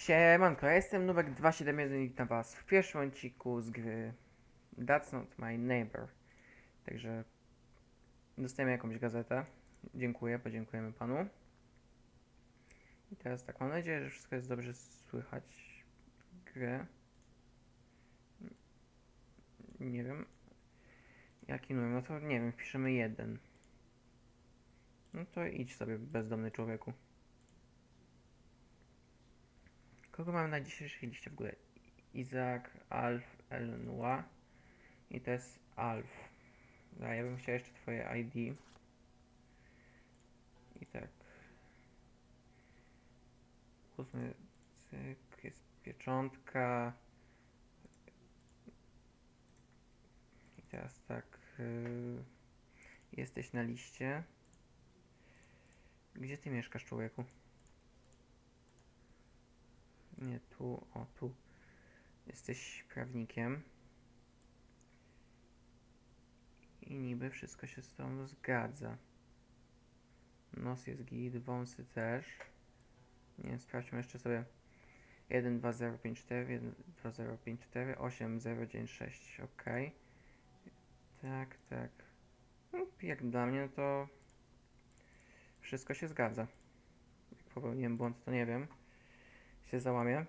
Siemanko, ja jestem Nubek271 i witam was w pierwszym odcinku z gry That's Not My Neighbor. Także dostajemy jakąś gazetę. Dziękuję, podziękujemy panu. I teraz tak, mam nadzieję, że wszystko jest dobrze słychać grę. Nie wiem. Jaki numer? No to nie wiem, wpiszemy jeden. No to idź sobie bezdomny człowieku. Kogo mamy na dzisiejszej liście w ogóle? Izak, Alf, Elnua i to jest Alf. A ja bym chciał jeszcze twoje ID. I tak. Ósmy cyk, jest pieczątka. I teraz tak. Yy, jesteś na liście. Gdzie ty mieszkasz, człowieku? Nie tu, o tu. Jesteś prawnikiem. I niby wszystko się z tobą zgadza. Nos jest git, wąsy też. Nie wiem, sprawdźmy jeszcze sobie 12054, 12054, 8096, ok. Tak, tak. No, jak dla mnie, no to wszystko się zgadza. Jak popełniłem błąd, to nie wiem się załamie.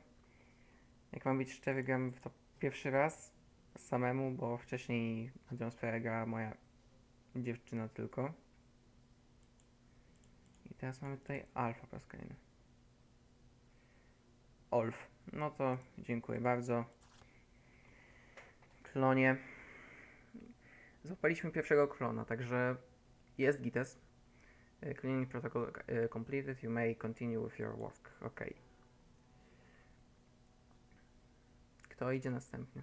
Jak mam być szczery, gram w to pierwszy raz samemu, bo wcześniej na tę sprawę grała moja dziewczyna tylko. I teraz mamy tutaj alfa kolejny. Olf. No to dziękuję bardzo. Klonie. Złapaliśmy pierwszego klona, także jest gites. Cleaning protocol y, completed. You may continue with your work. Okay. Kto idzie następny?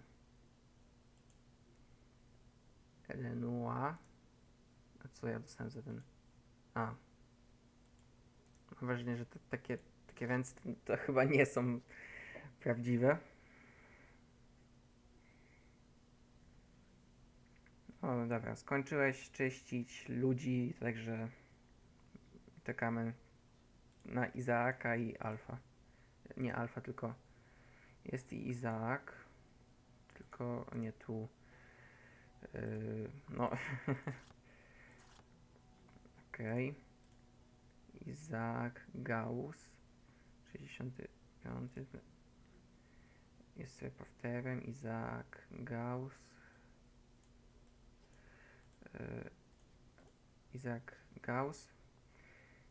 Elenua. A co ja dostałem za ten? A. Mam wrażenie, że takie, takie ręce to, to chyba nie są prawdziwe. O, no dobra, skończyłeś czyścić ludzi, także czekamy na Izaaka i Alfa. Nie Alfa, tylko jest i Izaak, tylko nie tu. Yy, no. Okej. Izaak Gauss. 65. Jest reporterem. Izaak Gauss. Yy, Izaak Gauss.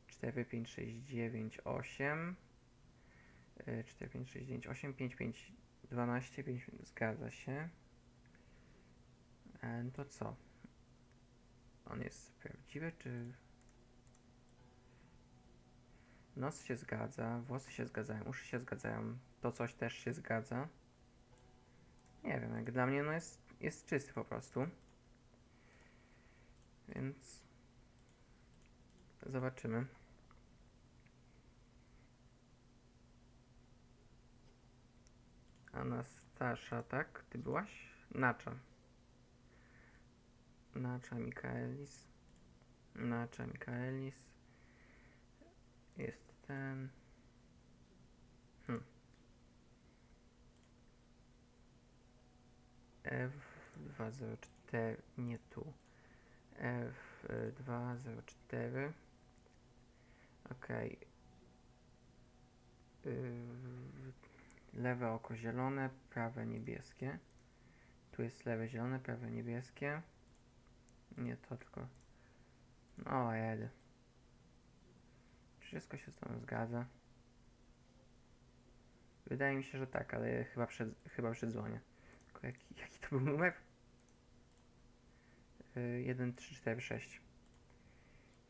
45698. 4, 5, 6, 9, 8, 5, 5, 12, 5, zgadza się. E, to co? On jest prawdziwy, czy... Nos się zgadza, włosy się zgadzają, uszy się zgadzają, to coś też się zgadza. Nie wiem, jak dla mnie no jest, jest czysty po prostu. Więc... Zobaczymy. Anastasza, tak? Ty byłaś? Nacza. Nacza Mikaelis. Nacza Mikaelis. Jest ten. Hmm. F204. Nie tu. F204. Okej. Yy, lewe oko zielone, prawe niebieskie. Tu jest lewe zielone, prawe niebieskie. Nie to tylko. No, jedę. Wszystko się z tą zgadza. Wydaje mi się, że tak, ale chyba przed, chyba przedzwonię. Tylko jaki, jaki to był numer? Yy, 1, 3, 4, 6.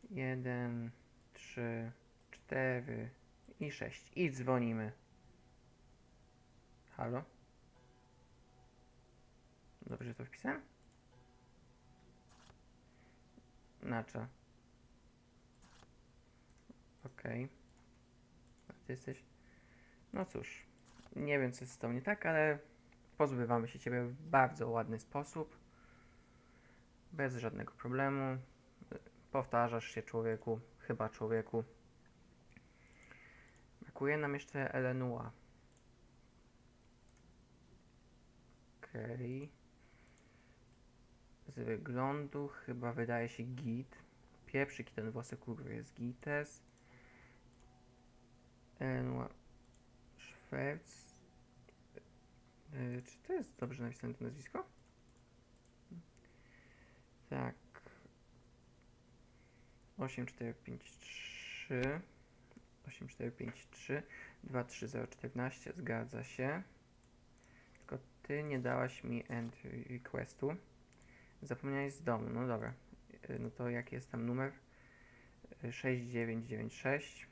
1, 3, 4 i 6. I dzwonimy. Halo? Dobrze to wpisałem? Nacza. Okej. A ty jesteś... No cóż. Nie wiem co jest z nie tak, ale pozbywamy się ciebie w bardzo ładny sposób. Bez żadnego problemu. Powtarzasz się człowieku, chyba człowieku. Brakuje nam jeszcze Elenua. Okej. Z wyglądu chyba wydaje się git. Pieprzyk i ten włosek kurwy jest gites. Enła Szwec. Y, czy to jest dobrze napisane to nazwisko? Tak. 8453 8453 23014 zgadza się. Ty nie dałaś mi entry requestu. Zapomniałeś z domu, no dobra. Y, No to jaki jest tam numer? Y, 6996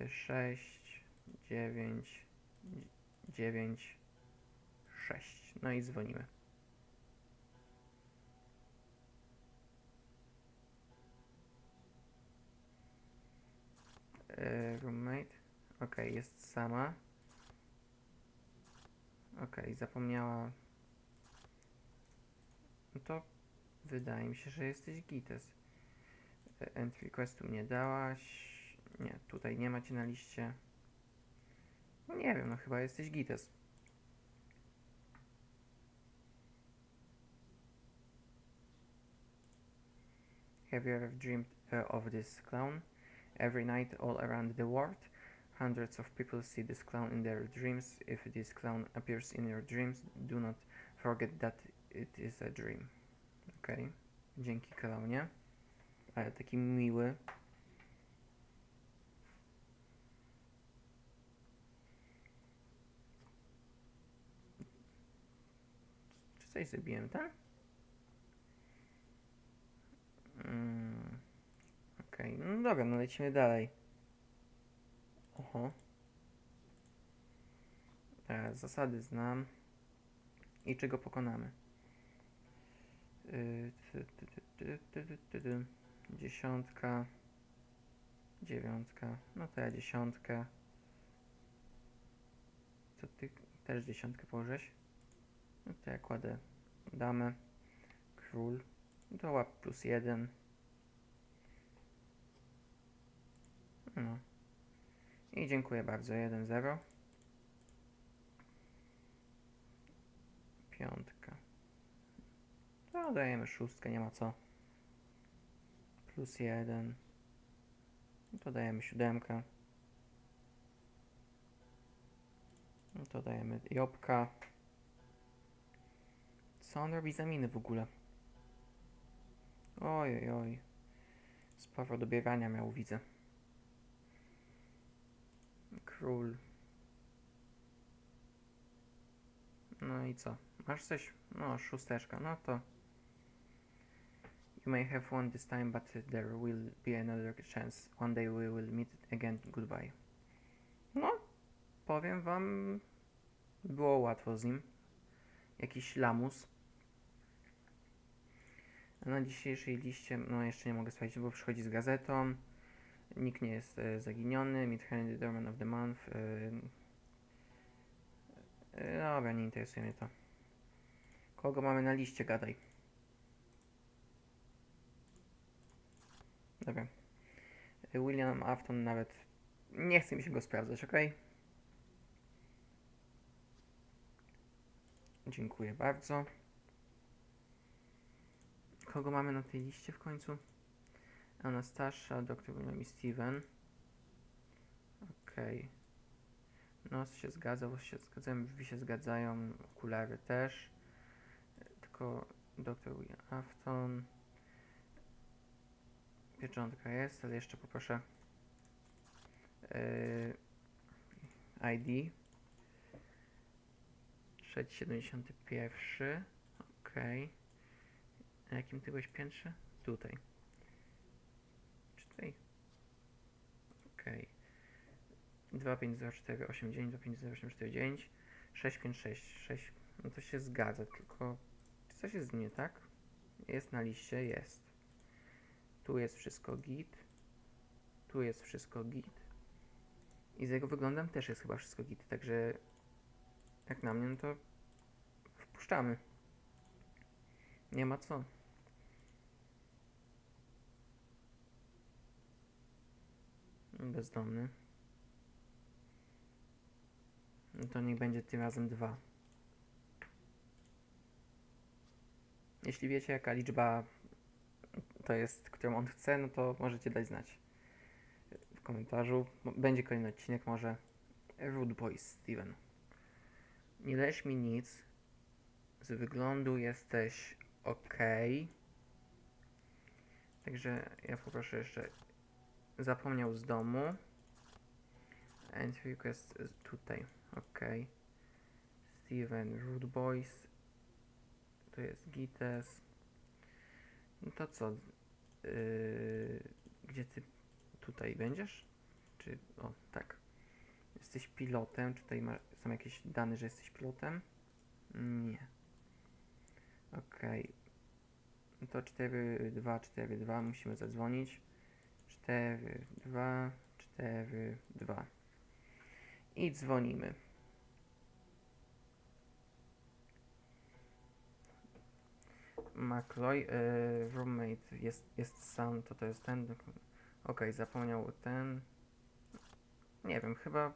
y, 6 9 9 6. No i dzwonimy. E, roommate. Ok, jest sama. Ok, zapomniała. No to wydaje mi się, że jesteś Gites. E, Entry requestu nie dałaś. Nie, tutaj nie macie na liście. No nie wiem, no chyba jesteś Gites. Have you ever dreamed uh, of this clown? Every night, all around the world, hundreds of people see this clown in their dreams. If this clown appears in your dreams, do not forget that it is a dream. Okej, dzięki klaunie. Ale taki miły. Czy coś zrobiłem, tak? Mm. Okej, no dobra, no lecimy dalej. Oho. E, zasady znam. I czego pokonamy. Y, Dziesiątka. Dziewiątka. No to ja dziesiątkę. Co ty też dziesiątkę położyłeś? No to ja kładę damę. Król. To łap plus jeden. No. I dziękuję bardzo. 1-0. Piątka. To dajemy szóstkę, nie ma co. Plus jeden. No to dajemy siódemkę. No to dajemy jobka. Co on robi za miny w ogóle? Oj, oj, oj. Sporo do biegania miał, widzę. Król. No i co? Masz coś? No, szósteczka. No to. You may have won this time, but there will be another chance. One day we will meet again. Goodbye. No, powiem wam, było łatwo z nim. Jakiś lamus. Na dzisiejszej liście, no jeszcze nie mogę sprawdzić, bo przychodzi z gazetą. Nikt nie jest e, zaginiony. Mid-handed Dorman of the Month. E, e, dobra, nie interesuje mnie to. Kogo mamy na liście? Gadaj. Dobra. William Afton nawet nie chce mi się go sprawdzać, ok? Dziękuję bardzo. Kogo mamy na tej liście w końcu? Anastasza, dr William i Steven. Okej. Nos się zgadza, włosy się zgadzają, drzwi się zgadzają, okulary też. Tylko dr William Afton. Pieczątka jest, ale jeszcze poproszę yy, ID. 671. Okej. Na jakim ty piętrze? Tutaj. Czy tutaj? Okej. 2504 89 250849 656 6 No to się zgadza, tylko coś jest nie tak? Jest na liście, jest. Tu jest wszystko git. Tu jest wszystko git. I z jego wyglądem też jest chyba wszystko git, także jak na mnie, no to wpuszczamy. Nie ma co. Bezdomny. No to niech będzie tym razem dwa. Jeśli wiecie, jaka liczba to jest, którą on chce, no to możecie dać znać w komentarzu. Będzie kolejny odcinek, może Rude Boy Steven. Nie dałeś mi nic. Z wyglądu jesteś ok. Także ja poproszę jeszcze. Zapomniał z domu. And request tutaj. Ok. Steven Rude Boys. To jest Gites. No to co? Yy, gdzie ty tutaj będziesz? Czy. O, tak. Jesteś pilotem. Czy tutaj ma, są jakieś dane, że jesteś pilotem? Nie. Okej. No To 4, 2, 4, 2. Musimy zadzwonić. 4, 2, 4, 2. I dzwonimy. McCloy, y, roommate jest, jest sam, to to jest ten. Okej, zapomniał ten. Nie wiem, chyba.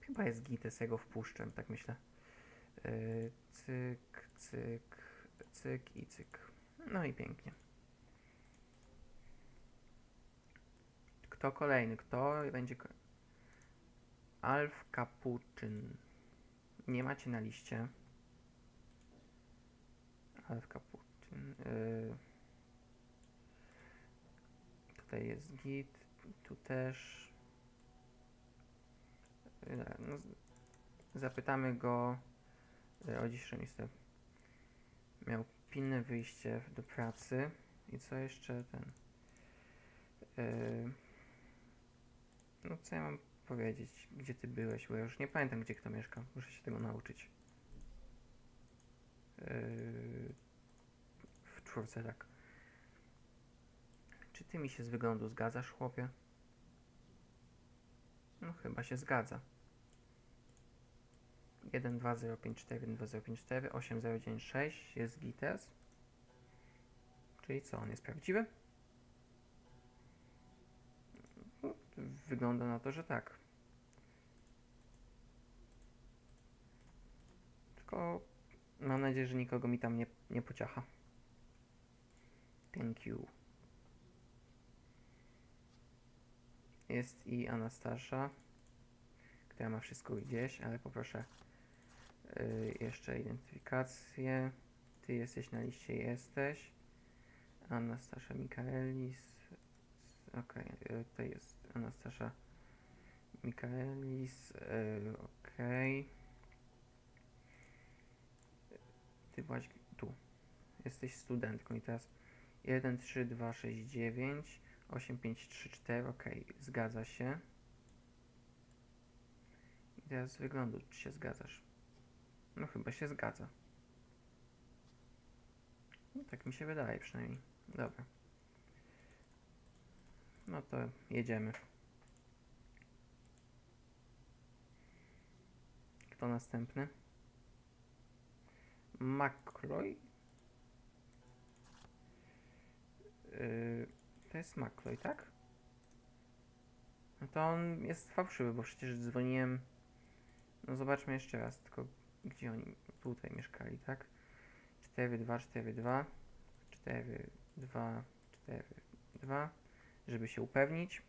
Chyba jest gites, ja go wpuszczę, tak myślę. Y, cyk, cyk, cyk i cyk. No i pięknie. Kto kolejny? Kto będzie. Alf Capuczyn. Nie macie na liście. Alf Capuczyn. y, Tutaj jest git. Tu też. Y, No, z- zapytamy go y, o dzisiejszą listę. Miał pilne wyjście do pracy. I co jeszcze ten? y, No co ja mam powiedzieć? Gdzie ty byłeś? Bo ja już nie pamiętam, gdzie kto mieszka. Muszę się tego nauczyć. Yy, w czwórce, tak. Czy ty mi się z wyglądu zgadzasz, chłopie? No chyba się zgadza. 12054 12054 8096 jest GITES. Czyli co, on jest prawdziwy? Wygląda na to, że tak. Tylko mam nadzieję, że nikogo mi tam nie, nie pociacha. Thank you. Jest i Anastasza, która ma wszystko gdzieś, ale poproszę y, jeszcze identyfikację. Ty jesteś na liście, jesteś. Anastasza Mikaelis. Okej, y, to jest Anastasza Mikaelis. y, Okej. Ty byłaś tu. Jesteś studentką i teraz 1, 3, 2, 6, 9, 8, 5, 3, 4. Ok, zgadza się. I teraz z wyglądu, czy się zgadzasz? No chyba się zgadza. No, tak mi się wydaje przynajmniej. Dobra. No to jedziemy. Kto następny? McCloy? Yy, to jest McCloy, tak? No to on jest fałszywy, bo przecież dzwoniłem. No zobaczmy jeszcze raz, tylko gdzie oni tutaj mieszkali, tak? 4, 2, 4, 2, 4, 2, 4, 2, żeby się upewnić.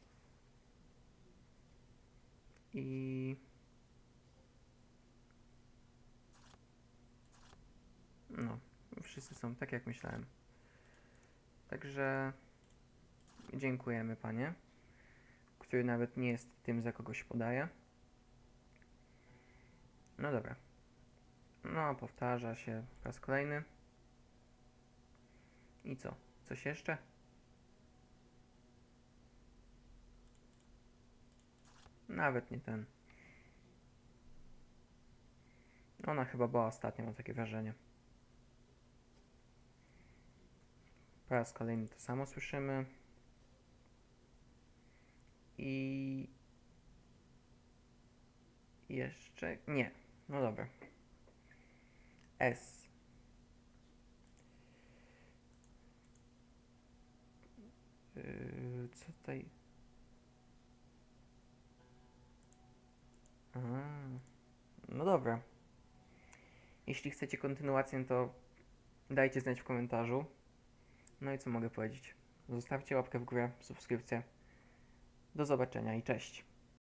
I No, wszyscy są tak jak myślałem. Także dziękujemy panie, który nawet nie jest tym, za kogo się podaje. No dobra. No, powtarza się po raz kolejny. I co? Coś jeszcze? Nawet nie ten. Ona chyba była ostatnia, mam takie wrażenie. Po raz kolejny to samo słyszymy. I jeszcze nie. No dobra. S. Yy, co tutaj? A, no dobra. Jeśli chcecie kontynuację, to Dajcie znać w komentarzu. No i co mogę powiedzieć? Zostawcie łapkę w górę, subskrypcję. Do zobaczenia i cześć.